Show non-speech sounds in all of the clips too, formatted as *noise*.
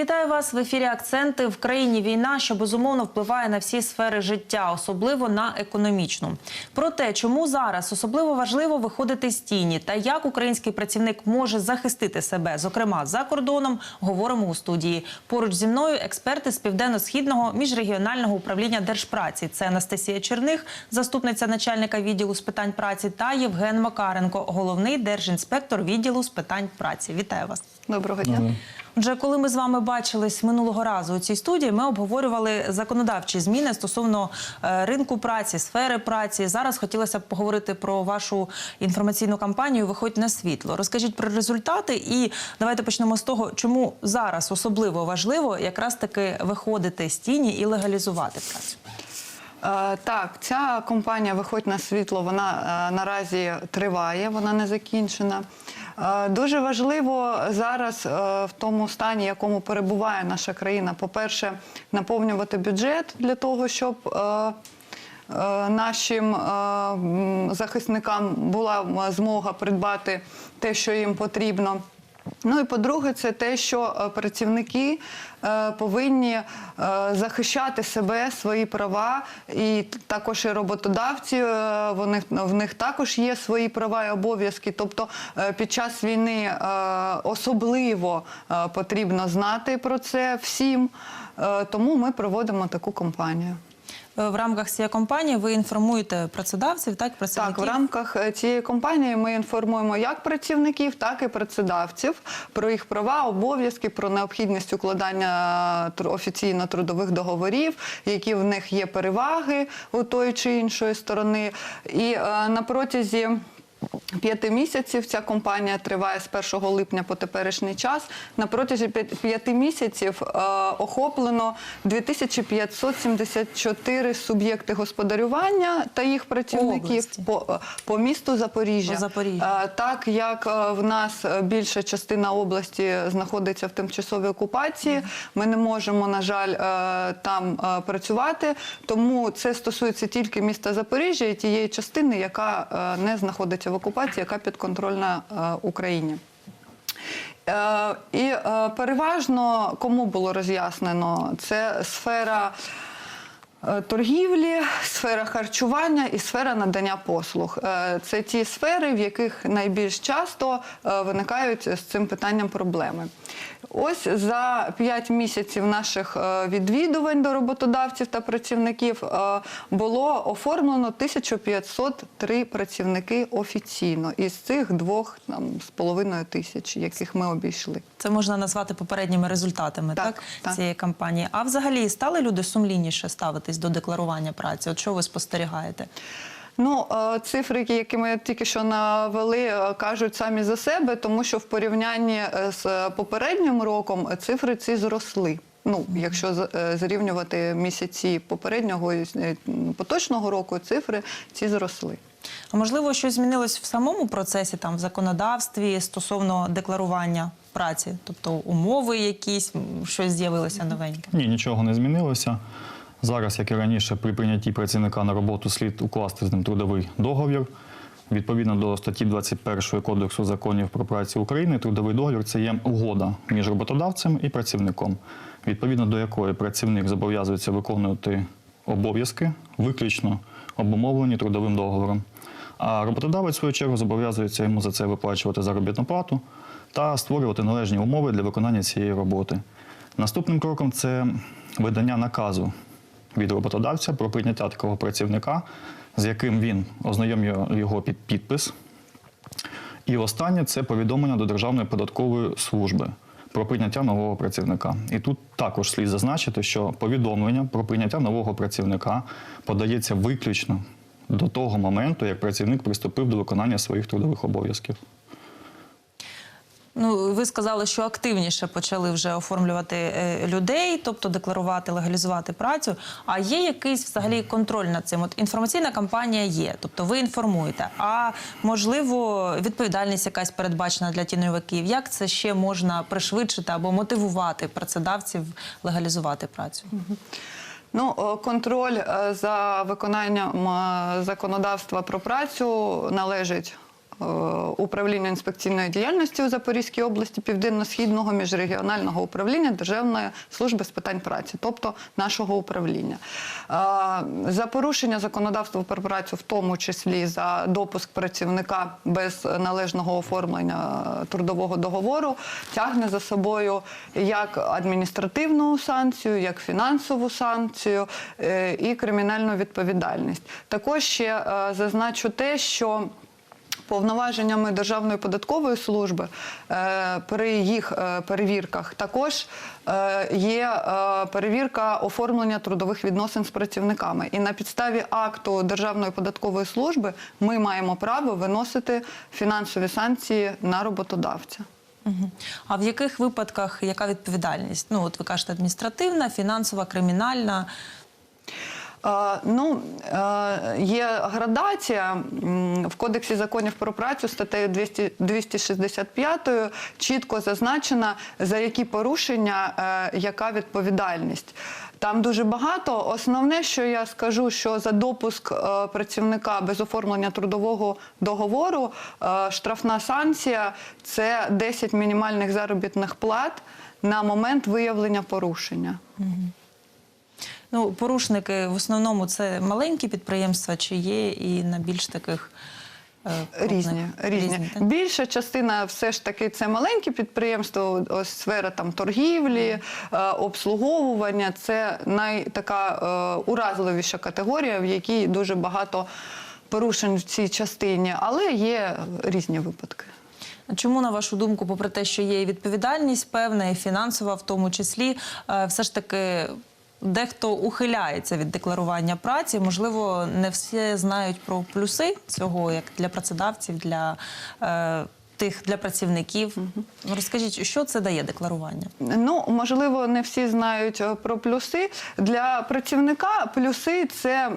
Вітаю вас в ефірі. Акценти в країні війна, що безумовно впливає на всі сфери життя, особливо на економічну. Про те, чому зараз особливо важливо виходити з тіні та як український працівник може захистити себе, зокрема за кордоном, говоримо у студії. Поруч зі мною експерти з південно-східного міжрегіонального управління держпраці. Це Анастасія Черних, заступниця начальника відділу з питань праці, та Євген Макаренко, головний держінспектор відділу з питань праці. Вітаю вас. Доброго дня. Отже, коли ми з вами бачились минулого разу у цій студії, ми обговорювали законодавчі зміни стосовно е, ринку праці, сфери праці. Зараз хотілося б поговорити про вашу інформаційну кампанію Виходь на світло. Розкажіть про результати, і давайте почнемо з того, чому зараз особливо важливо якраз таки виходити з тіні і легалізувати працю. Е, Так, ця компанія Виходь на світло. Вона е, наразі триває, вона не закінчена. Е, Дуже важливо зараз в тому стані, в якому перебуває наша країна, по-перше, наповнювати бюджет для того, щоб нашим захисникам була змога придбати те, що їм потрібно. Ну і по-друге, це те, що е, працівники е, повинні е, захищати себе, свої права, і також і роботодавці. Вони в них також є свої права і обов'язки. Тобто під час війни особливо потрібно знати про це всім. Тому ми проводимо таку кампанію. Е, В рамках цієї компанії ви інформуєте працедавців, так Так, працівників? в рамках е, цієї компанії ми інформуємо як працівників, так і працедавців про їх права, обов'язки, про необхідність укладання офіційно трудових договорів, які в них є переваги у тої чи іншої сторони. І е, на протязі. П'яти місяців ця компанія триває з 1 липня по теперішній час. На протязі п'яти- місяців е, охоплено 2574 суб'єкти господарювання та їх працівників по, по місту Запоріжжя. По Запоріжжя. Е, Так як е, в нас більша частина області знаходиться в тимчасовій окупації, ми не можемо, на жаль, е, там е, працювати. Тому це стосується тільки міста Запоріжжя і тієї частини, яка е, не знаходиться в окупації, яка підконтрольна е, Україні. Е, І е, переважно кому було роз'яснено, це сфера торгівлі, сфера харчування і сфера надання послуг. Це ті сфери, в яких найбільш часто виникають з цим питанням проблеми. Ось за 5 місяців наших е, відвідувань до роботодавців та працівників е, було оформлено 1503 працівники офіційно із цих двох там, з половиною тисяч, яких ми обійшли. Це можна назвати попередніми результатами так, Так, так. цієї кампанії. А взагалі стали люди сумлінніше ставитись до декларування праці? От що ви спостерігаєте? Ну, е, цифри, які ми тільки що навели, е, кажуть самі за себе, тому що в порівнянні е, з попереднім роком цифри ці зросли. Ну, якщо зрівнювати місяці попереднього і поточного року, цифри ці зросли. А можливо, щось змінилось в самому процесі, там в законодавстві стосовно декларування праці, тобто умови якісь, щось з'явилося новеньке. Ні, нічого не змінилося. Зараз, як і раніше, при прийнятті працівника на роботу слід укласти з ним трудовий договір. Відповідно до статті 21 Кодексу законів про працю України, трудовий договір це є угода між роботодавцем і працівником, відповідно до якої працівник зобов'язується виконувати обов'язки, виключно обумовлені трудовим договором. А роботодавець, в свою чергу, зобов'язується йому за це виплачувати заробітну плату та створювати належні умови для виконання цієї роботи. Наступним кроком це видання наказу від роботодавця про прийняття такого працівника, з яким він ознайомлює його під підпис. І останнє це повідомлення до Державної податкової служби про прийняття нового працівника. І тут також слід зазначити, що повідомлення про прийняття нового працівника подається виключно до того моменту, як працівник приступив до виконання своїх трудових обов'язків. Ну, ви сказали, що активніше почали вже оформлювати е, людей, тобто декларувати, легалізувати працю. А є якийсь взагалі контроль над цим? От інформаційна кампанія є, тобто ви інформуєте. А можливо, відповідальність якась передбачена для тіньовиків. Як це ще можна пришвидшити або мотивувати працедавців легалізувати працю? Ну, контроль е, за виконанням е, законодавства про працю належить управління інспекційної діяльності у Запорізькій області Південно-Східного міжрегіонального управління Державної служби з питань праці, тобто нашого управління. Е, За порушення законодавства про працю, в тому числі за допуск працівника без належного оформлення трудового договору, тягне за собою як адміністративну санкцію, як фінансову санкцію е, і кримінальну відповідальність. Також ще е, зазначу те, що Повноваженнями Державної податкової служби е, при їх е, перевірках також е, є перевірка оформлення трудових відносин з працівниками. І на підставі акту Державної податкової служби ми маємо право виносити фінансові санкції на роботодавця. А в яких випадках яка відповідальність? Ну, от ви кажете, адміністративна, фінансова, кримінальна. Е, Ну, е, є градація в Кодексі законів про працю статтею 200 265 чітко зазначена, за які порушення, е, яка відповідальність. Там дуже багато. Основне, що я скажу, що за допуск працівника без оформлення трудового договору штрафна санкція це 10 мінімальних заробітних плат на момент виявлення порушення. Ну, порушники в основному це маленькі підприємства, чи є і на більш таких е, крупних? Різні, різні. Більша частина все ж таки це маленькі підприємства, ось сфера там торгівлі, е, обслуговування. Це най така е, уразливіша категорія, в якій дуже багато порушень в цій частині, але є різні випадки. Чому, на вашу думку, попри те, що є і відповідальність певна, і фінансова в тому числі, все ж таки дехто ухиляється від декларування праці? Можливо, не всі знають про плюси цього, як для працедавців, для е, тих для працівників. Ну, Розкажіть, що це дає декларування? Ну, можливо, не всі знають е, про плюси. Для працівника плюси це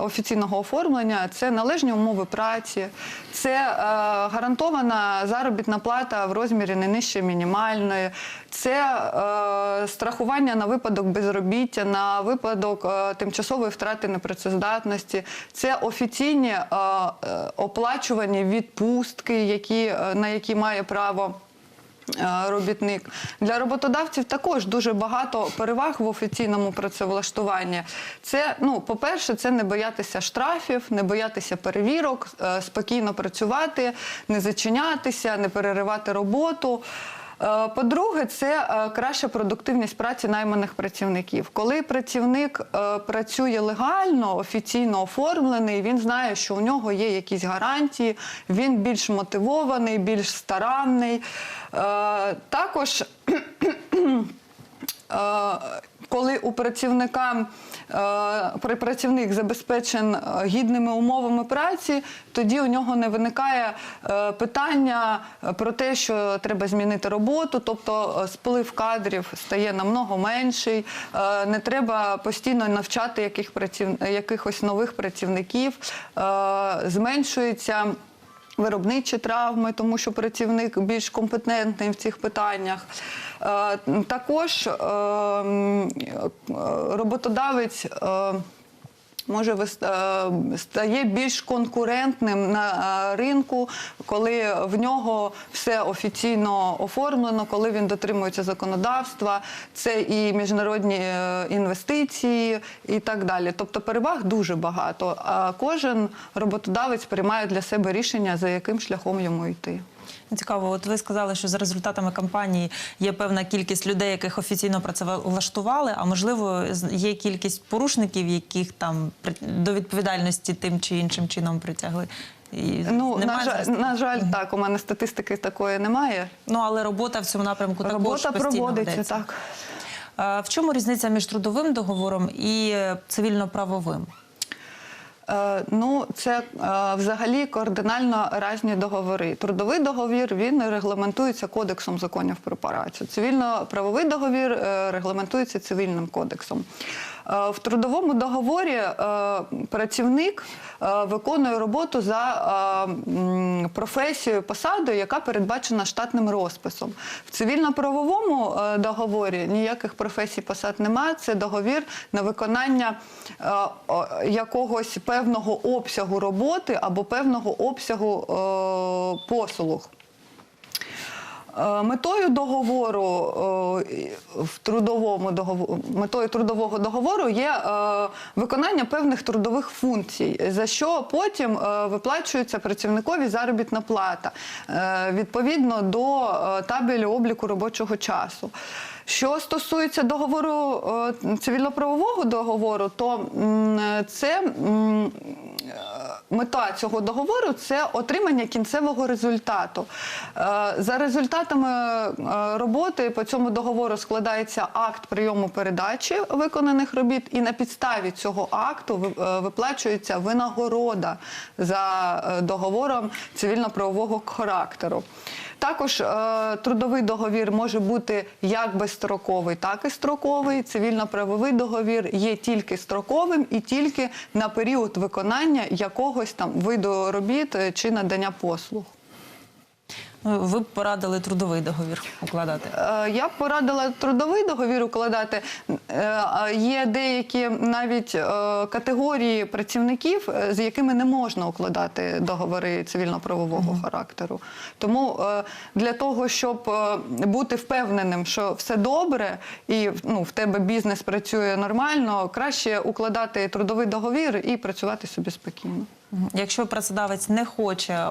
офіційного оформлення, це належні умови праці, це е, гарантована заробітна плата в розмірі не нижче мінімальної, це е, страхування на випадок безробіття, на випадок е, тимчасової втрати непрацездатності, це офіційні е, е, оплачувані відпустки, які, е, на які має право. Е, робітник для роботодавців також дуже багато переваг в офіційному працевлаштуванні. Це ну, по-перше, це не боятися штрафів, не боятися перевірок, е, спокійно працювати, не зачинятися, не переривати роботу. Е, По-друге, це е, краща продуктивність праці найманих працівників. Коли працівник е, працює легально, офіційно оформлений, він знає, що у нього є якісь гарантії, він більш мотивований, більш старанний. Також *clears throat* коли у працівника е, працівник забезпечен е, гідними умовами праці, тоді у нього не виникає е, питання про те, що треба змінити роботу, тобто сплив кадрів стає намного менший, не треба постійно навчати яких праців... якихось нових працівників, зменшується виробничі травми, тому що працівник більш компетентний в цих питаннях. Е, Також е, м, е, роботодавець. Може стає більш конкурентним на е, ринку, коли в нього все офіційно оформлено, коли він дотримується законодавства, це і міжнародні е, інвестиції, і так далі. Тобто переваг дуже багато. А кожен роботодавець приймає для себе рішення, за яким шляхом йому йти. Ну, Цікаво, от ви сказали, що за результатами кампанії є певна кількість людей, яких офіційно працевлаштували, а можливо, є кількість порушників, яких там до відповідальності тим чи іншим чином притягли. І Ну на жаль, на жаль, так у мене статистики такої немає. Ну але робота в цьому напрямку також Робота постійно проводиться ведеться. так. В чому різниця між трудовим договором і е, цивільно-правовим? Е, Ну, це е, взагалі кардинально різні договори. Трудовий договір він регламентується кодексом законів про працю. Цивільно-правовий договір е, регламентується цивільним кодексом. Е, В трудовому договорі е, працівник е, виконує роботу за професією, посадою, яка передбачена штатним розписом. В цивільно-правовому договорі ніяких професій посад немає. Це договір на виконання якогось певного обсягу роботи або певного обсягу послуг. Е, Метою договору е, в трудовому договору метою трудового договору є е, виконання певних трудових функцій, за що потім виплачується працівникові заробітна плата відповідно до табелю обліку робочого часу. Що стосується договору цивільно-правового договору, то це мета цього договору це отримання кінцевого результату. Е, За результатами е, роботи по цьому договору складається акт прийому передачі виконаних робіт, і на підставі цього акту е, виплачується винагорода за договором цивільно-правового характеру. Також е, трудовий договір може бути як безстроковий, так і строковий. Цивільно-правовий договір є тільки строковим і тільки на період виконання якогось там виду робіт е, чи надання послуг. Ну, Ви б порадили трудовий договір укладати. Е, Я б порадила трудовий договір укладати. Е, Є деякі навіть е, категорії працівників, е, з якими не можна укладати договори цивільно-правового характеру. Тому е, для того, щоб е, бути впевненим, що все добре і ну, в тебе бізнес працює нормально, краще укладати трудовий договір і працювати собі спокійно. Якщо працедавець не хоче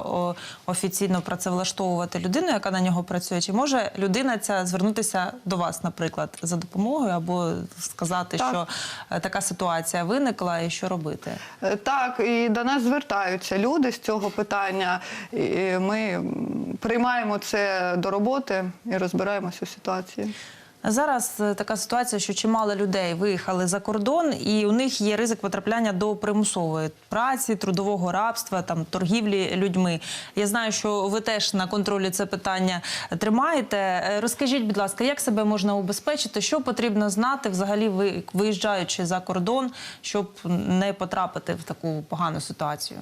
офіційно працевлаштовувати людину, яка на нього працює, чи може людина ця звернутися до вас, наприклад, за допомогою або сказати, Так. що е, така ситуація виникла і що робити? Е, Так, і до нас звертаються люди з цього питання. І ми приймаємо це до роботи і розбираємося у ситуації. Зараз е, така ситуація, що чимало людей виїхали за кордон, і у них є ризик потрапляння до примусової праці, трудового рабства, там торгівлі людьми. Я знаю, що ви теж на контролі це питання тримаєте. Е, Розкажіть, будь ласка, як себе можна убезпечити? Що потрібно знати взагалі, ви виїжджаючи за кордон, щоб не потрапити в таку погану ситуацію?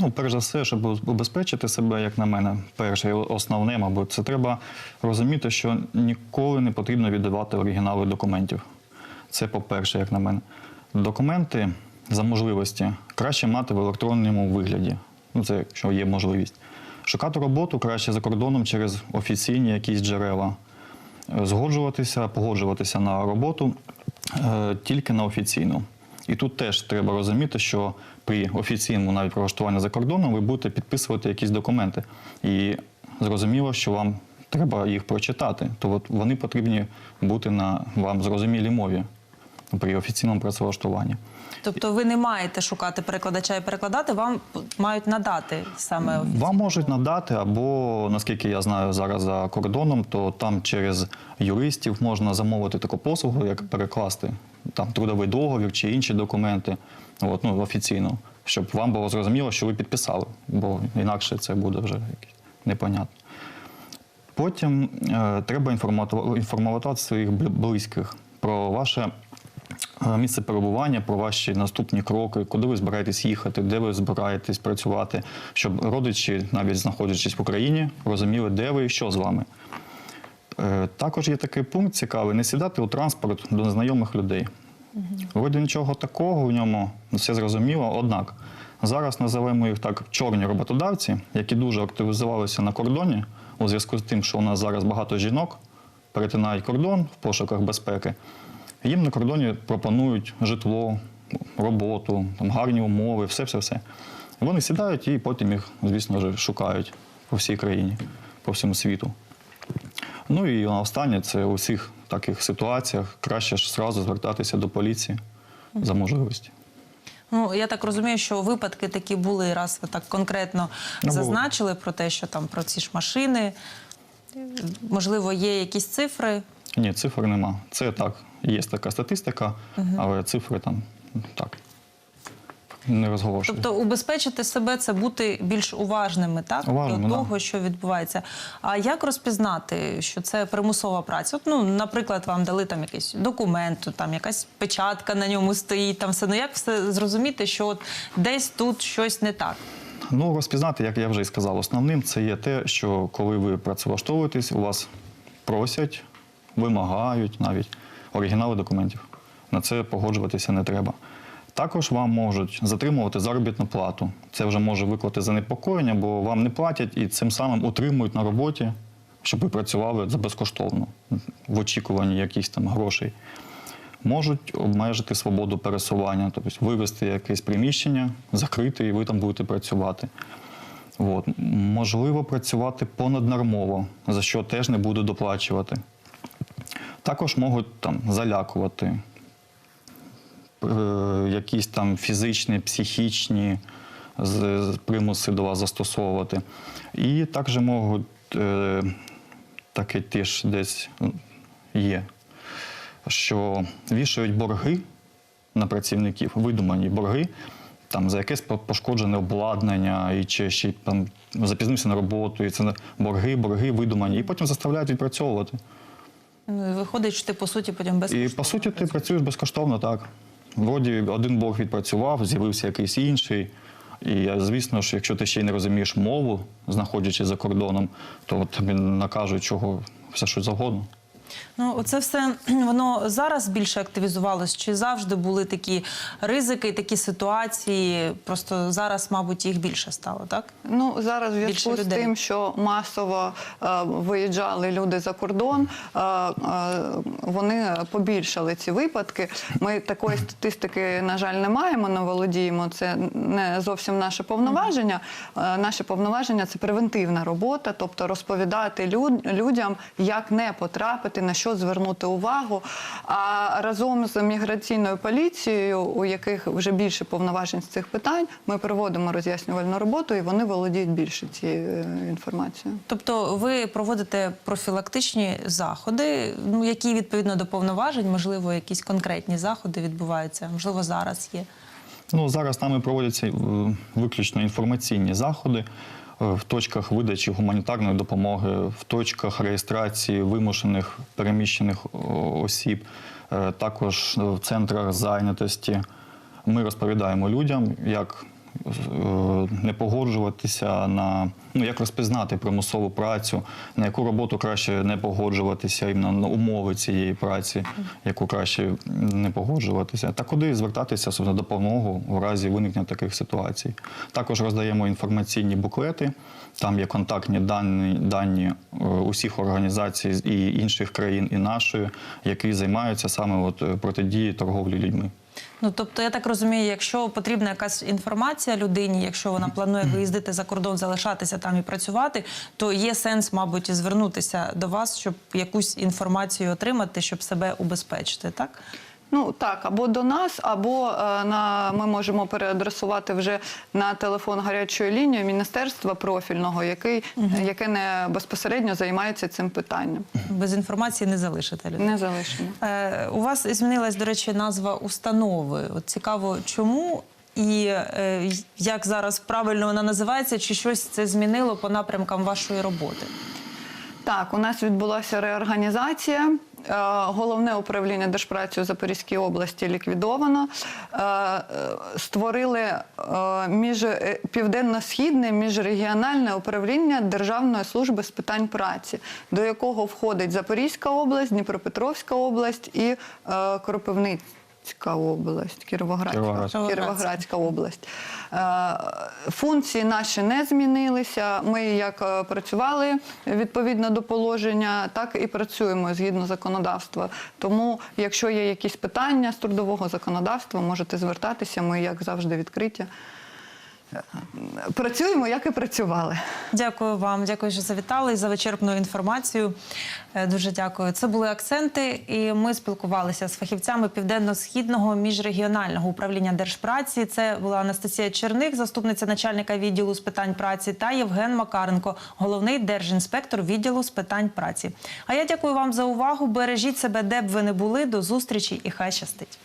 Ну, перш за все, щоб убезпечити себе, як на мене, перше і основне, мабуть, це треба розуміти, що ніколи не потрібно віддавати оригінали документів. Це по-перше, як на мене. Документи за можливості краще мати в електронному вигляді. Ну, це якщо є можливість. Шукати роботу краще за кордоном через офіційні якісь джерела. Згоджуватися, погоджуватися на роботу е, тільки на офіційну. І тут теж треба розуміти, що при офіційному навіть прилаштуванні за кордоном ви будете підписувати якісь документи. І зрозуміло, що вам треба їх прочитати. То от вони потрібні бути на вам зрозумілій мові при офіційному працевлаштуванні. Тобто ви не маєте шукати перекладача і перекладати, вам мають надати саме офіційно. Вам можуть надати, або наскільки я знаю зараз за кордоном, то там через юристів можна замовити таку послугу, як перекласти там трудовий договір чи інші документи, от, ну, офіційно, щоб вам було зрозуміло, що ви підписали, бо інакше це буде вже непонятно. Потім е, треба інформувати своїх близьких про ваше е, місце перебування, про ваші наступні кроки, куди ви збираєтесь їхати, де ви збираєтесь працювати, щоб родичі, навіть знаходячись в Україні, розуміли, де ви і що з вами. Е, Також є такий пункт цікавий: не сідати у транспорт до незнайомих людей. Вроді нічого такого в ньому, все зрозуміло. Однак зараз називаємо їх так чорні роботодавці, які дуже активізувалися на кордоні у зв'язку з тим, що у нас зараз багато жінок перетинають кордон в пошуках безпеки. Їм на кордоні пропонують житло, роботу, там, гарні умови, все-все-все. Вони сідають і потім їх, звісно ж, шукають по всій країні, по всьому світу. Ну і останнє це у всіх таких ситуаціях краще ж зразу звертатися до поліції за можливості. Ну я так розумію, що випадки такі були, раз ви так конкретно Ну, було. зазначили про те, що там про ці ж машини. Можливо, є якісь цифри. Ні, цифр нема. Це так, є така статистика, але цифри там так. Не розголошую. Тобто убезпечити себе це бути більш уважними, так Уважними, до да. того, що відбувається. А як розпізнати, що це примусова праця? От, ну, наприклад, вам дали там якийсь документ, там якась печатка на ньому стоїть, там все. Ну як все зрозуміти, що от десь тут щось не так? Ну, розпізнати, як я вже і сказав, основним це є те, що коли ви працевлаштовуєтесь, у вас просять, вимагають навіть оригінали документів. На це погоджуватися не треба. Також вам можуть затримувати заробітну плату. Це вже може викликати занепокоєння, бо вам не платять і цим самим утримують на роботі, щоб ви працювали за безкоштовно в очікуванні якихось там грошей. Можуть обмежити свободу пересування, тобто вивести якесь приміщення, закрити, і ви там будете працювати. От. Можливо, працювати понаднормово, за що теж не буду доплачувати. Також можуть там залякувати, якісь там фізичні, психічні примуси до вас застосовувати. І також можуть е, таке теж десь є, що вішають борги на працівників, видумані борги. Там за якесь пошкоджене обладнання, і чи ще там запізнився на роботу, і це борги, борги видумані, і потім заставляють відпрацьовувати. Ну, Виходить, що ти по суті потім без І по суті, ти працюєш безкоштовно, так. Вроді один борг відпрацював, з'явився якийсь інший. І звісно ж, якщо ти ще й не розумієш мову, знаходячись за кордоном, то тобі накажуть чого все що завгодно. Ну, це все *clears throat* воно зараз більше активізувалось, чи завжди були такі ризики, такі ситуації? Просто зараз, мабуть, їх більше стало, так? Ну зараз в зв'язку з людей. тим, що масово е, виїжджали люди за кордон, е, е, вони побільшали ці випадки. Ми такої статистики, на жаль, не маємо, не володіємо. Це не зовсім наше повноваження. Е, наше повноваження це превентивна робота, тобто розповідати люд- людям, як не потрапити, на що звернути увагу. А разом з міграційною поліцією, у яких вже більше повноважень з цих питань, ми проводимо роз'яснювальну роботу, і вони володіють більше цією е, інформацією. Тобто ви проводите профілактичні заходи, ну які відповідно до повноважень, можливо, якісь конкретні заходи відбуваються, можливо, зараз є. Ну, зараз нами проводяться е, виключно інформаційні заходи в точках видачі гуманітарної допомоги, в точках реєстрації вимушених переміщених осіб, е, також в центрах зайнятості. Ми розповідаємо людям, як е, не погоджуватися на ну як розпізнати примусову працю, на яку роботу краще не погоджуватися, іменно на умови цієї праці, яку краще не погоджуватися, та куди звертатися на допомогу в разі виникнення таких ситуацій. Також роздаємо інформаційні буклети. Там є контактні дані, дані е, усіх організацій і інших країн, і нашої, які займаються саме от е, протидією торговлі людьми. Ну тобто, я так розумію, якщо потрібна якась інформація людині, якщо вона планує виїздити за кордон, залишатися там і працювати, то є сенс, мабуть, звернутися до вас, щоб якусь інформацію отримати, щоб себе убезпечити, так? Ну так, або до нас, або е, на ми можемо переадресувати вже на телефон гарячої лінії міністерства профільного, який яке не безпосередньо займається цим питанням. Без інформації не залишите людей. Не залишимо. Е, у вас змінилась, до речі, назва установи. От цікаво, чому і е, як зараз правильно вона називається, чи щось це змінило по напрямкам вашої роботи? Так, у нас відбулася реорганізація. Е, Головне управління Держпраці у Запорізькій області ліквідовано. Е, е, Створили між південно-східне міжрегіональне управління Державної служби з питань праці, до якого входить Запорізька область, Дніпропетровська область і е, Кропивницька. область, Кіровоградська, Кіровоградська. Кіровоградська область. Е, Функції наші не змінилися. Ми як е, працювали відповідно до положення, так і працюємо згідно законодавства. Тому, якщо є якісь питання з трудового законодавства, можете звертатися. Ми, як завжди, відкриті. Працюємо, як і працювали. Дякую вам, дякую, що завітали і за вичерпну інформацію. Е, Дуже дякую. Це були акценти, і ми спілкувалися з фахівцями південно-східного міжрегіонального управління держпраці. Це була Анастасія Черник, заступниця начальника відділу з питань праці, та Євген Макаренко, головний держінспектор відділу з питань праці. А я дякую вам за увагу. Бережіть себе, де б ви не були. До зустрічі і хай щастить.